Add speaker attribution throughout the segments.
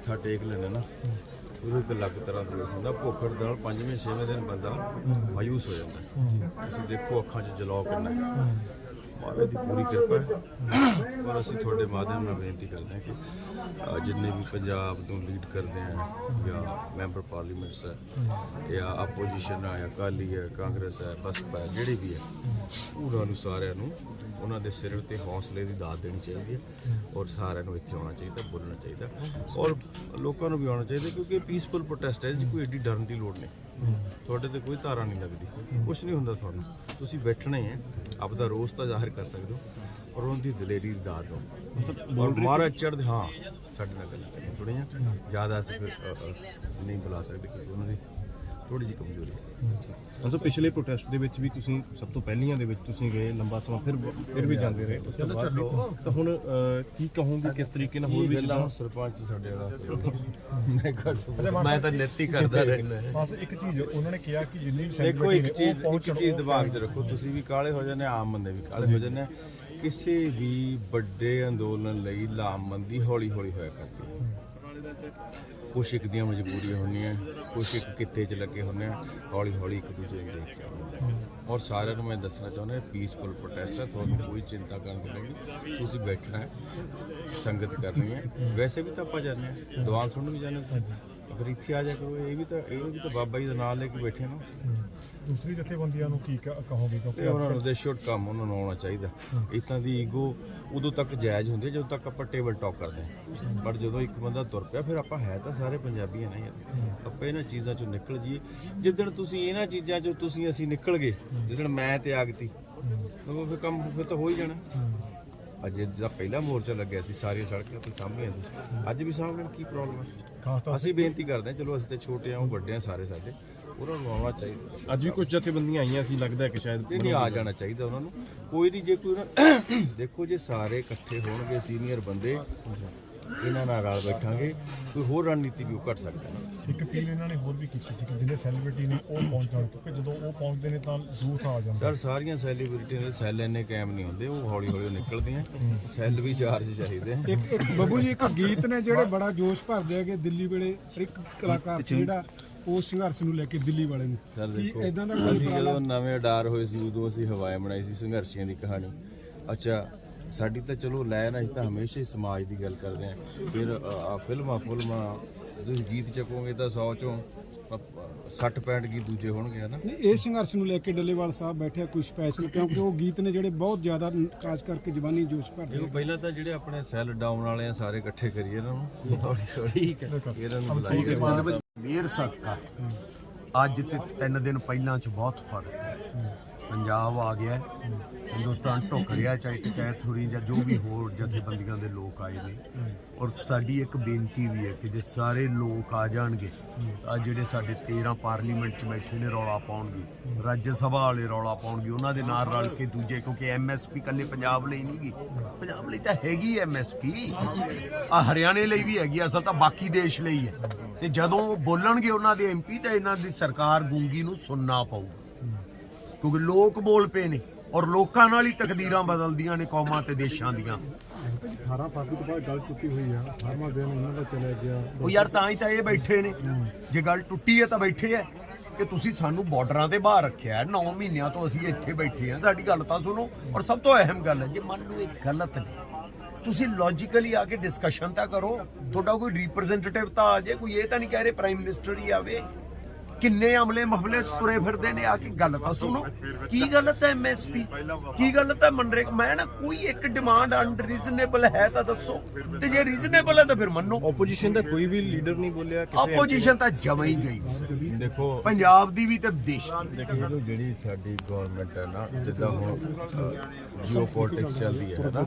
Speaker 1: ਮੱਥਾ ਟੇਕ ਲੈਣਾ ਨਾ ਉਹ ਇੱਕ ਅਲੱਗ ਤਰ੍ਹਾਂ ਦਾ ਰੋਸ ਹੁੰਦਾ ਭੁੱਖ ਨਾਲ ਪੰਜਵੇਂ, ਛੇਵੇਂ ਦਿਨ ਬੰਦਾ ਮਾਯੂਸ ਹੋ ਜਾਂਦਾ। ਤੁਸੀਂ ਦੇਖੋ ਅੱਖਾਂ 'ਚ ਜਲਾਅ ਕਿੰਨਾ ਮਹਾਰਾਜ ਦੀ ਪੂਰੀ ਕਿਰਪਾ ਹੈ। ਔਰ ਅਸੀਂ ਤੁਹਾਡੇ ਮਾਧਿਅਮ ਨਾਲ ਬੇਨਤੀ ਕਰਦੇ ਹਾਂ ਕਿ ਜਿੰਨੇ ਵੀ ਪੰਜਾਬ ਤੋਂ ਲੀਡ ਕਰਦੇ ਆ ਜਾਂ ਮੈਂਬਰ ਪਾਰਲੀਮੈਂਟਸ ਹੈ, ਜਾਂ ਆਪੋਜੀਸ਼ਨ ਹੈ, ਜਾਂ ਅਕਾਲੀ ਹੈ, ਕਾਂਗਰਸ ਹੈ, ਬਸਪਾ ਹੈ, ਜਿਹੜੀ ਵੀ ਹੈ ਉਹਨਾਂ ਨੂੰ ਸਾਰਿਆਂ ਨੂੰ ਉਹਨਾਂ ਦੇ ਸਿਰ ਤੇ ਹੌਸਲੇ ਦੀ ਦਾਤ ਦੇਣੀ ਚਾਹੀਦੀ ਹੈ ਔਰ ਸਾਰਿਆਂ ਨੂੰ ਇੱਥੇ ਆਉਣਾ ਚਾਹੀਦਾ ਬੋਲਣਾ ਚਾਹੀਦਾ। ਔਰ ਲੋਕਾਂ ਨੂੰ ਵੀ ਆਉਣਾ ਚਾਹੀਦਾ ਕਿਉਂਕਿ ਇਹ ਪੀਸਫੁਲ ਪ੍ਰੋਟੈਸਟ ਹੈ ਜੀ ਕੋਈ ਏਡੀ ਡਰਨ ਦੀ ਲੋੜ ਨਹੀਂ। ਤੁਹਾਡੇ ਤੇ ਕੋਈ ਧਾਰਾ ਨਹੀਂ ਲੱਗਦੀ ਕੁਝ ਨਹੀਂ ਹੁੰਦਾ ਤੁਹਾਨੂੰ। ਤੁਸੀਂ ਬੈਠਣਾ ਹੀ ਆਪਦਾ ਰੋਸ ਤਾਂ ਜ਼ਾਹਿਰ ਕਰ ਸਕਦੇ ਹੋ ਔਰ ਉਹਨਾਂ ਦੀ ਦਲੇਰੀ ਦੀ ਦਾਤ ਦਿਓ। ਔਰ ਮਹਾਰਾਜ ਚੜ੍ਹਦੇ ਹਾਂ ਸਾਡੇ ਨਾਲ ਗੱਲ ਥੋੜੀਆਂ ਜ਼ਿਆਦਾ ਅਸੀਂ ਨਹੀਂ ਬੁਲਾ ਸਕਦੇ ਕਿਉਂਕਿ ਉਹਨਾਂ ਦੀ ਥੋੜੀ ਜਿਹੀ ਕਮਜ਼ੋਰੀ ਹੈ।
Speaker 2: ਅੰਸੋ ਪਿਛਲੇ ਪ੍ਰੋਟੈਸਟ ਦੇ ਵਿੱਚ ਵੀ ਤੁਸੀਂ ਸਭ ਤੋਂ ਪਹਿਲੀਆਂ ਦੇ ਵਿੱਚ ਤੁਸੀਂ ਗਏ ਲੰਬਾ ਸਮਾਂ ਫਿਰ ਫਿਰ ਵੀ ਜਾਂਦੇ ਰਹੇ। ਉਸ ਤੋਂ ਬਾਅਦ ਵੀ। ਤਾਂ ਹੁਣ ਅਹ, ਕੀ ਕਹੋਗੇ ਕਿਸ ਤਰੀਕੇ ਨਾਲ ਹੋਰ ਵੀ
Speaker 1: ਗੱਲਾਂ ਹੁਣ ਸਰਪੰਚ ਸਾਡੇ ਨਾਲ ਮੈਂ ਕਰ ਮੈਂ ਤਾਂ ਨੇਤੀ ਕਰਦਾ ਰਹਿਣਾ
Speaker 3: ਬਸ ਇੱਕ ਚੀਜ਼ ਉਹਨਾਂ ਨੇ ਕਿਹਾ ਕਿ ਜਿੰਨੀ ਵੀ
Speaker 1: ਦੇਖੋ ਇੱਕ
Speaker 3: ਨੇ, ਉਹ
Speaker 1: ਚੀਜ਼ ਇੱਕ
Speaker 3: ਪਹੁੰਚਣ,
Speaker 1: ਚੀਜ਼ ਦਿਮਾਗ 'ਚ ਰੱਖੋ ਤੁਸੀਂ ਵੀ ਕਾਲੇ ਹੋ ਜਾਂਦੇ ਆਮ ਬੰਦੇ ਵੀ ਕਾਲੇ ਹੋ ਜਾਂਦੇ ਆ। ਕਿਸੇ ਵੀ ਵੱਡੇ ਅੰਦੋਲਨ ਲਈ ਲਾਮਬੰਦੀ ਹੌਲੀ ਹੌਲੀ ਹੋਇਆ ਕਰਦੀ ਹੈ। ਕੁਛ ਇੱਕ ਦੀਆਂ ਮਜਬੂਰੀਆਂ ਹੁੰਦੀਆਂ ਕੁਛ ਇੱਕ ਕਿੱਤੇ 'ਚ ਲੱਗੇ ਹੁੰਦੇ ਆ ਹੌਲੀ ਹੌਲੀ ਇੱਕ ਦੂਜੇ ਨੂੰ ਦੇਖ ਕੇ ਆਉਂਦੇ ਔਰ ਸਾਰਿਆਂ ਨੂੰ ਮੈਂ ਦੱਸਣਾ ਚਾਹੁੰਦਾ ਪੀਸਫੁਲ ਪ੍ਰੋਟੈਸਟ ਹੈ ਤੁਹਾਨੂੰ ਕੋਈ ਚਿੰਤਾ ਕਰਨ ਦੀ ਨਹੀਂ। ਤੁਸੀਂ ਬੈਠਣਾ ਹੈ ਸੰਗਤ ਕਰਨੀ ਹੈ। ਵੈਸੇ ਵੀ ਤਾਂ ਆਪਾਂ ਜਾਂਦੇ ਹਾਂ ਦੀਵਾਨ ਸੁਣਨ ਵੀ ਜਾਂਦੇ ਹਾਂ। ਅਗਰ ਇੱਥੇ ਆ ਜਾ ਕਰੋ। ਇਹ ਵੀ ਤਾਂ ਇਹ ਵੀ ਤਾਂ ਬਾਬਾ ਜੀ ਦਾ ਨਾਮ ਲੈ ਕੇ ਬੈਠੇ ਨਾ।
Speaker 3: ਦੂਸਰੀ ਜਥੇਬੰਦੀਆਂ ਨੂੰ ਕੀ ਕ- ਕਹੋਗੇ?
Speaker 1: ਤੇ
Speaker 3: ਕਿਉਂਕਿ
Speaker 1: ਉਹਨਾਂ ਨੂੰ ਦੇ ਸ਼ੁੱਡ ਕੰਮ ਉਹਨਾਂ ਨੂੰ ਆਉਣਾ ਚਾਹੀਦਾ। ਇਤਾਂ ਦੀ ਈਗੋ ਉਦੋਂ ਤੱਕ ਜਾਇਜ਼ ਹੁੰਦੀ ਹੈ ਜਦੋਂ ਤੱਕ ਆਪਾਂ ਟੇਬਲ ਟਾਕ ਕਰਦੇ ਹਾਂ। ਪਰ ਜਦੋਂ ਇੱਕ ਬੰਦਾ ਤੁਰ ਪਿਆ ਫਿਰ ਆਪਾਂ ਹੈ ਤਾਂ ਸਾਰੇ ਪੰਜਾਬੀ ਆ। ਨਾ ਯਾਰ ਆਪਾਂ ਇਹਨਾਂ ਚੀਜ਼ਾਂ ਚੋਂ ਨਿਕਲ ਜਾਈਏ। ਜਿੱਦਣ ਤੁਸੀਂ ਇਹਨਾਂ ਚੀਜ਼ਾਂ ਚੋਂ ਤੁਸੀਂ ਅਸੀਂ ਨਿਕਲ ਗਏ ਜਿੱਦਣ ਮੈਂ ਤੇ ਆਗਤੀ ਉਹ ਫਿਰ ਕੰਮ ਫਿਰ ਤਾਂ ਹੋ ਹੀ ਜਾਣਾ। ਅੱਜ ਜਿਹੜਾ ਪਹਿਲਾ ਮੋਰਚਾ ਲੱਗਿਆ ਸੀ ਸਾਰੀਆਂ ਸੜਕਾਂ ਤੇ ਸਾਹਮਣੇ ਸੀ ਅੱਜ ਵੀ ਸਾਹਮਣੇ ਕੀ ਪ੍ਰੋਬਲਮ ਹੈ ਅਸੀਂ ਬੇਨਤੀ ਕਰਦੇ ਹਾਂ ਚਲੋ ਅਸੀਂ ਤੇ ਛੋਟੇ ਆ ਉਹ ਵੱਡੇ ਆ ਸਾਰੇ ਸਾਡੇ ਉਹਨਾਂ ਨੂੰ ਆਉਣਾ ਚਾਹੀਦਾ।
Speaker 2: ਅੱਜ ਵੀ ਕੁਝ ਜਥੇਬੰਦੀਆਂ ਆਈਆਂ ਸੀ ਲੱਗਦਾ ਕਿ ਸ਼ਾਇਦ
Speaker 1: ਨਹੀਂ ਆ ਜਾਣਾ ਚਾਹੀਦਾ ਉਹਨਾਂ ਨੂੰ। ਕੋਈ ਨਹੀਂ ਜੇ ਕੋਈ ਨਾ- ਦੇਖੋ ਜੇ ਸਾਰੇ ਇਕੱਠੇ ਹੋਣਗੇ ਸੀਨੀਅਰ ਬੰਦੇ ਇਹਨਾਂ ਨਾਲ ਰਲ ਬੈਠਾਂਗੇ ਕੋਈ ਹੋਰ ਰਣਨੀਤੀ ਵੀ ਉਹ ਘਟ ਸਕਦਾ
Speaker 3: ਇੱਕ ਅਪੀਲ ਇਹਨਾਂ ਨੇ ਹੋਰ ਵੀ ਕੀਤੀ ਸੀ ਕਿ ਜਿਹੜੇ ਸੈਲੀਬ੍ਰਿਟੀ ਨੇ ਉਹ ਪਹੁੰਚਣ ਕਿਉਂਕਿ ਜਦੋਂ ਉਹ ਪਹੁੰਚਦੇ ਨੇ ਤਾਂ ਯੂਥ ਆ ਜਾਂਦਾ
Speaker 1: ਸਰ ਸਾਰੀਆਂ ਸੈਲੀਬ੍ਰਿਟੀਆਂ ਦੇ ਸੈੱਲ ਇੰਨੇ ਕਾਇਮ ਨਹੀਂ ਹੁੰਦੇ ਉਹ ਹੌਲੀ ਹੌਲੀ ਨਿਕਲਦੀਆਂ ਸੈੱਲ ਵੀ ਚਾਰਜ ਚਾਹੀਦੇ ਆ।
Speaker 4: ਇੱਕ ਇੱਕ ਬੱਬੂ ਜੀ ਇੱਕ ਗੀਤ ਨੇ ਜਿਹੜੇ ਬੜਾ ਜੋਸ਼ ਭਰਦੇ ਹੈਗੇ ਦਿੱਲੀ ਵੇਲੇ ਹਰ ਇੱਕ ਕਲਾਕਾਰ ਸੀ ਜਿਹੜਾ ਉਹ ਸੰਘਰਸ਼ ਨੂੰ ਲੈ ਕੇ ਦਿੱਲੀ ਵਾਲੇ ਨੂੰ।
Speaker 1: ਸਰ
Speaker 4: ਕੀ
Speaker 1: ਦੇਖੋ
Speaker 4: ਇਦਾਂ ਦਾ ਕੋਈ
Speaker 1: ਅਸੀਂ ਜਦੋਂ ਨਵੇਂ ਅਡਾਰ ਹੋਏ ਸੀ ਉਦੋਂ ਅਸੀਂ ਹਵਾਏ ਬਣਾਈ ਸੀ ਸੰਘਰਸ਼ੀਆਂ ਦੀ ਕਹਾਣੀ। ਅੱਛਾ ਸਾਡੀ ਤਾਂ ਚਲੋ ਲੈ ਨਾ ਅਸੀਂ ਤਾਂ ਹਮੇਸ਼ਾ ਹੀ ਸਮਾਜ ਦੀ ਗੱਲ ਕਰਦੇ ਆਂ। ਫਿਰ ਆ ਫਿਲਮਾਂ ਫਿਲਮਾਂ ਤੁਸੀਂ ਗੀਤ ਚੱਕੋਗੇ ਤਾਂ 100 ਚੋਂ 60 65 ਗੀਤ ਦੂਜੇ ਹੋਣਗੇ ਹਨਾ
Speaker 4: ਨਹੀਂ, ਇਹ ਸੰਘਰਸ਼ ਨੂੰ ਲੈ ਕੇ ਡੱਲੇਵਾਲ ਸਾਹਿਬ ਬੈਠੇ ਆ ਕੋਈ ਸਪੈਸ਼ਲ ਕਿਉਂਕਿ ਉਹ ਗੀਤ ਨੇ ਜਿਹੜੇ ਬਹੁਤ ਜ਼ਿਆਦਾ ਖਾਸ ਕਰਕੇ ਜਵਾਨੀ ਜੋਸ਼ ਭਰਦੇ
Speaker 1: ਦੇਖੋ ਪਹਿਲਾਂ ਤਾਂ ਜਿਹੜੇ ਆਪਣੇ ਸੈੱਲ ਡਾਊਨ ਵਾਲੇ ਆ ਸਾਰੇ ਇਕੱਠੇ ਕਰੀਏ ਇਹਨਾਂ ਨੂੰ। ਹੌਲੀ ਹੌਲੀ ਇਹਨਾਂ ਨੂੰ ਬੁਲਾਈਏ।
Speaker 5: ਮੇਰ ਸਦਕਾ ਅੱਜ ਤੇ ਤਿੰਨ ਦਿਨ ਪਹਿਲਾਂ ਚ ਬਹੁਤ ਫ਼ਰਕ ਹੈ। ਪੰਜਾਬ ਆ ਗਿਆ। ਹਿੰਦੁਸਤਾਨ ਢੁੱਕ ਰਿਹਾ ਚਾਹੇ ਟਕੈਤ ਹੋ ਰਹੀ ਜਾਂ ਜੋ ਵੀ ਹੋਰ ਜਥੇਬੰਦੀਆਂ ਦੇ ਲੋਕ ਆਏ ਨੇ। ਔਰ ਸਾਡੀ ਇੱਕ ਬੇਨਤੀ ਵੀ ਹੈ ਕਿ ਜੇ ਸਾਰੇ ਲੋਕ ਆ ਜਾਣਗੇ, ਤਾਂ ਜਿਹੜੇ ਸਾਡੇ 13 ਪਾਰਲੀਮੈਂਟ ਚ ਬੈਠੇ ਨੇ ਰੌਲਾ ਪਾਉਣਗੇ, ਰਾਜ ਸਭਾ ਵਾਲੇ ਰੌਲਾ ਪਾਉਣਗੇ, ਉਹਨਾਂ ਦੇ ਨਾਲ ਰਲ ਕੇ ਦੂਜੇ, ਕਿਉਂਕਿ ਐਮਐਸਪੀ ਕੱਲੇ ਪੰਜਾਬ ਲਈ ਨਹੀਂ ਗੀ। ਪੰਜਾਬ ਲਈ ਤਾਂ ਹੈਗੀ ਐਮਐਸਪੀ ਆ ਹਰਿਆਣੇ ਲਈ ਵੀ ਹੈਗੀ, ਅਸਲ ਤਾਂ ਬਾਕੀ ਦੇਸ਼ ਲਈ ਹੈ ਤੇ ਜਦੋਂ ਉਹ ਬੋਲਣਗੇ ਉਹਨਾਂ ਦੇ ਐਮਪੀ ਤਾਂ ਇਹਨਾਂ ਦੀ ਸਰਕਾਰ ਗੂੰਗੀ ਨੂੰ ਸੁਣਨਾ ਪਊਗਾ। ਕਿਉਂਕਿ ਲੋਕ ਬੋਲ ਪਏ ਨੇ। ਔਰ ਲੋਕਾਂ ਨਾਲ ਹੀ ਤਕਦੀਰਾਂ ਬਦਲਦੀਆਂ ਨੇ ਕੌਮਾਂ ਤੇ ਦੇਸ਼ਾਂ ਦੀਆਂ।
Speaker 3: 18 ਫਰਵਰੀ ਤੋਂ ਬਾਅਦ ਗੱਲ ਟੁੱਟੀ ਹੋਈ ਆ। 18ਵਾਂ ਦਿਨ ਉਹਨਾਂ ਦਾ ਚਲਾ ਗਿਆ।
Speaker 5: ਉਹ ਯਾਰ ਤਾਂ ਹੀ ਤਾਂ ਇਹ ਬੈਠੇ ਨੇ। ਜੇ ਗੱਲ ਟੁੱਟੀ ਹੈ ਤਾਂ ਬੈਠੇ ਹੈ ਕਿ ਤੁਸੀਂ ਸਾਨੂੰ ਬਾਰਡਰਾਂ ਤੇ ਬਾਹਰ ਰੱਖਿਆ ਹੈ 9 ਮਹੀਨਿਆਂ ਤੋਂ ਅਸੀਂ ਇੱਥੇ ਬੈਠੇ ਹਾਂ ਤੁਹਾਡੀ ਗੱਲ ਤਾਂ ਸੁਣੋ। ਔਰ ਸਭ ਤੋਂ ਅਹਿਮ ਗੱਲ ਹੈ ਜੇ ਮੰਨ ਲਓ ਇਹ ਗਲਤ ਨੇ ਤੁਸੀਂ ਲੌਜੀਕਲੀ ਆ ਕੇ ਡਿਸਕਸ਼ਨ ਤਾਂ ਕਰੋ। ਤੁਹਾਡਾ ਕੋਈ ਰਿਪਰੈਜ਼ੈਂਟੇਟਿਵ ਤਾਂ ਆ ਜੇ ਕੋਈ ਇਹ ਤਾਂ ਨਹੀਂ ਕਹਿ ਰਹੇ ਪ੍ਰਾਈਮ ਮਿਨਿਸਟਰ ਹੀ ਆਵੇ। ਕਿੰਨੇ ਅਮਲੇ ਮਹਲੇ ਤੁਰੇ ਫਿਰਦੇ ਨੇ ਆ ਕੇ ਗੱਲ ਤਾਂ ਸੁਣੋ। ਕੀ ਗਲਤ ਹੈ ਐਮਐਸਪੀ ਕੀ ਗਲਤ ਹੈ ਮਨਰੇਗ ਮੈਂ ਨਾ ਕੋਈ ਇੱਕ ਡਿਮਾਂਡ ਅਨਰੀਜ਼ਨੇਬਲ ਹੈ ਤਾਂ ਦੱਸੋ। ਤੇ ਜੇ ਰੀਜ਼ਨੇਬਲ ਹੈ ਤਾਂ ਫਿਰ ਮੰਨੋ।
Speaker 2: ਆਪੋਜੀਸ਼ਨ ਦਾ ਕੋਈ ਵੀ ਲੀਡਰ ਨਹੀਂ ਬੋਲਿਆ ਕਿਸੇ
Speaker 5: ਆਪੋਜੀਸ਼ਨ ਤਾਂ ਜਮਾ ਹੀ ਗਈ।
Speaker 1: ਦੇਖੋ।
Speaker 5: ਪੰਜਾਬ ਦੀ ਵੀ ਤੇ ਦੇਸ਼ ਦੀ
Speaker 1: ਜਿਹੜੀ ਸਾਡੀ ਗਵਰਨਮੈਂਟ ਹੈ ਨਾ ਜਿੱਦਾਂ ਹੁਣ ਜੀਓ ਪੋਲਿਟਿਕਸ ਚੱਲਦੀ ਹੈ ਨਾ।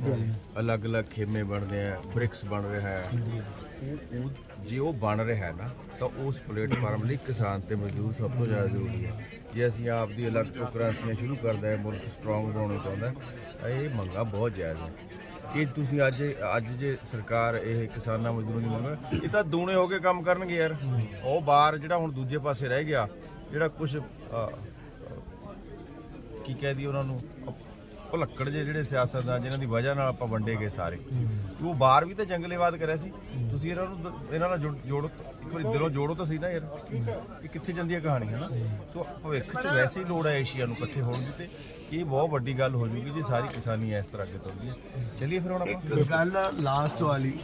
Speaker 1: ਅਲੱਗ-ਅਲੱਗ ਖੇਮੇ ਬਣਦੇ ਆ ਬ੍ਰਿਕਸ ਬਣ ਰਿਹਾ ਹੈ। ਜੇ ਉਹ ਬਣ ਰਿਹਾ ਹੈ ਨਾ, ਤਾਂ ਉਸ ਪਲੇਟਫਾਰਮ ਲਈ ਕਿਸਾਨ ਤੇ ਮਜ਼ਦੂਰ ਸਭ ਤੋਂ ਜ਼ਿਆਦਾ ਜ਼ਰੂਰੀ ਹੈ। ਜੇ ਅਸੀਂ ਆਪ ਦੀ ਅਲੱਗ ਤੋਂ ਕਰਾਂਸੀਆਂ ਸ਼ੁਰੂ ਕਰਦਾ ਹੈ, ਮੁਲਕ ਸਟਰੋਂਗ ਬਣਾਉਣਾ ਚਾਹੁੰਦਾ ਤਾਂ ਇਹ ਮੰਗਾ ਬਹੁਤ ਜਾਇਜ਼ ਹੈ ਇਹ ਤੁਸੀਂ ਅੱਜ ਅੱਜ ਜੇ ਸਰਕਾਰ ਇਹ ਕਿਸਾਨਾਂ ਮਜ਼ਦੂਰਾਂ ਦੀ ਮੰਗ, ਇਹ ਤਾਂ ਦੂਣੇ ਹੋ ਕੇ ਕੰਮ ਕਰਨਗੇ ਯਾਰ। ਉਹ ਬਾਹਰ ਜਿਹੜਾ ਹੁਣ ਦੂਜੇ ਪਾਸੇ ਰਹਿ ਗਿਆ, ਜਿਹੜਾ ਕੁਝ ਕੀ ਕਹਿ ਦੀ ਉਹਨਾਂ ਨੂੰ ਭੁਲੱਕੜ ਜਿਹੇ ਜਿਹੜੇ ਸਿਆਸਤਦਾਨ ਜਿਨ੍ਹਾਂ ਦੀ ਵਜ੍ਹਾ ਨਾਲ ਆਪਾਂ ਵੰਡੇ ਗਏ ਸਾਰੇ। ਉਹ ਬਾਹਰ ਵੀ ਤਾਂ ਜੰਗਲੇਵਾਦ ਕਰਿਆ ਸੀ। ਤੁਸੀਂ ਇਹਨਾਂ ਨੂੰ ਦ- ਇਹਨਾਂ ਨਾਲ ਜੋੜ- ਜੋੜੋ ਇੱਕ ਵਾਰੀ ਦਿਲੋਂ ਜੋੜੋ ਤਾਂ ਸਹੀ ਨਾ ਯਾਰ। ਇਹ ਕਿੱਥੇ ਜਾਂਦੀ ਹੈ ਕਹਾਣੀ ਹੈ ਨਾ। ਸੋ ਭਵਿੱਖ 'ਚ ਵੈਸੇ ਹੀ ਲੋੜ ਹੈ ਏਸ਼ੀਆ ਨੂੰ ਇਕੱਠੇ ਹੋਣ ਦੀ ਤੇ ਇਹ ਬਹੁਤ ਵੱਡੀ ਗੱਲ ਹੋ ਜੂਗੀ ਜੇ ਸਾਰੀ ਕਿਸਾਨੀ ਇਸ ਤਰ੍ਹਾਂ ਅੱਗੇ ਤੁਰਦੀ ਹੈ। ਚਲਿਏ ਫਿਰ ਹੁਣ ਆਪਾਂ।
Speaker 5: ਗੱਲ ਲਾਸਟ ਵਾਲੀ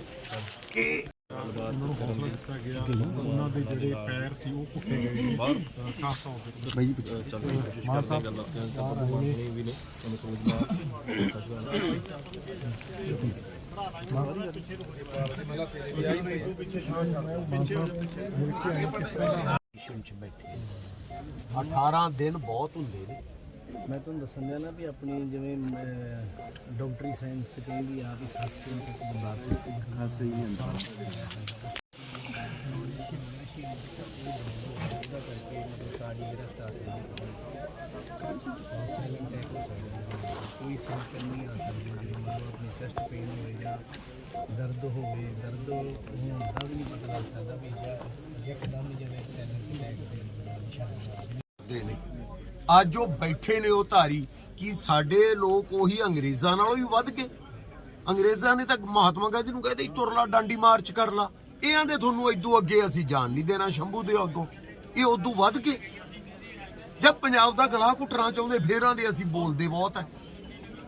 Speaker 5: ਕਿ
Speaker 3: ਉਹਨਾਂ ਨੂੰ ਹੌਸਲਾ ਦਿੱਤਾ ਗਿਆ ਉਹਨਾਂ ਦੇ ਜਿਹੜੇ ਪੈਰ ਸੀ ਉਹ ਪੁੱਟੇ ਗਏ ਨੇ ਬਾਹਰ ਖਾਸ ਤੌਰ ਤੇ
Speaker 2: ਬਈ ਮਾਨ ਸਾਹਿਬ ਗੱਲਾਂ ਵੀ ਨੇ ਤੁਹਾਨੂੰ ਸਮਝਣਾ
Speaker 5: 18 ਦਿਨ ਬਹੁਤ ਹੁੰਦੇ ਨੇ।
Speaker 6: ਮੈਂ ਤੁਹਾਨੂੰ ਦੱਸਣ ਦਿਆ ਨਾ ਵੀ ਆਪਣੀ ਜਿਵੇਂ ਡਾਕਟਰੀ ਸਾਇੰਸ ਕਹਿੰਦੀ ਆ ਵੀ ਸੱਤ ਦਿਨ ਤੱਕ ਬੰਦਾ ਹਾਂ। ਸਹੀ ਹੁੰਦਾ ਕੋਈ ਸਿੰਪਟਮ ਨਹੀਂ ਆ ਸਕਦਾ। ਮਤਲਬ ਆਪਣੀ ਚੈਸਟ ਪੇਨ ਹੋਵੇ ਜਾਂ ਦਰਦ ਹੋਵੇ ਦਰਦ ਵੀ ਨਹੀਂ ਪਤਾ ਲੱਗ ਸਕਦਾ ਵੀ ਜਾਂ ਇੱਕਦਮ ਜਿਵੇਂ ਸੈਲਰ ਅਟੈਕ ਦੇ ਨਿਸ਼ਾਨ
Speaker 5: ਦੇ ਅੱਜ ਉਹ ਬੈਠੇ ਨੇ ਉਹ ਧਾਰੀ ਕਿ ਸਾਡੇ ਲੋਕ ਉਹੀ ਅੰਗਰੇਜ਼ਾਂ ਨਾਲੋਂ ਵੀ ਵੱਧ ਕੇ ਅੰਗਰੇਜ਼ਾਂ ਨੇ ਤਾਂ ਮਹਾਤਮਾ ਗਾਂਧੀ ਨੂੰ ਕਹਿੰਦੇ ਸੀ, ਤੁਰ ਲਾ ਡਾਂਡੀ ਮਾਰਚ ਕਰ ਲਾ। ਇਹ ਦੇ ਤੁਹਾਨੂੰ ਇਦੋਂ ਅੱਗੇ ਅਸੀਂ ਜਾਣ ਨਹੀਂ ਦੇਣਾ ਸ਼ੰਭੂ ਦੇ ਅੱਗੋਂ। ਇਹ ਉਦੋਂ ਵੱਧ ਕੇ ਜਦ ਪੰਜਾਬ ਦਾ ਗਲਾ ਘੁੱਟਣਾ ਚਾਹੁੰਦੇ ਫੇਰ ਦੇ ਅਸੀਂ ਬੋਲਦੇ ਬਹੁਤ ਹੈ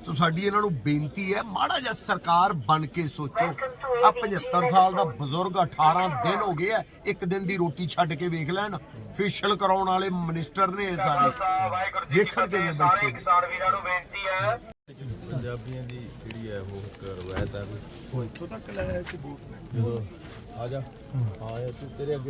Speaker 5: ਸੋ ਸਾਡੀ ਇਹਨਾਂ ਨੂੰ ਬੇਨਤੀ ਹੈ ਮਾੜਾ ਜਿਹਾ ਸਰਕਾਰ ਬਣ ਕੇ ਸੋਚੋ। ਆ 75 ਸਾਲ ਦਾ ਬਜ਼ੁਰਗ 18 ਦਿਨ ਹੋ ਗਏ ਆ ਇੱਕ ਦਿਨ ਦੀ ਰੋਟੀ ਛੱਡ ਕੇ ਵੇਖ ਲੈਣ ਫੇਸ਼ੀਅਲ ਕਰਾਉਣ ਵਾਲੇ ਮਿਨਿਸਟਰ ਨੇ ਇਹ ਸਾਰੇ। ਦੇਖਣ ਕਿਵੇਂ ਬੈਠੇ ਨੇ।
Speaker 1: ਪੰਜਾਬੀਆਂ ਦੀ ਜਿਹੜੀ ਹੈ ਉਹ ਇੱਕ ਰਵਾਇਤ ਹੈ ਵੀ ਉਹ ਇੱਥੋਂ ਤੱਕ ਲੈ ਆਇਆ ਸੀ ਬੂਟ ਜਦੋਂ ਆ ਜਾ। ਆਇਆ ਤੂੰ ਤੇਰੇ ਅੱਗੇ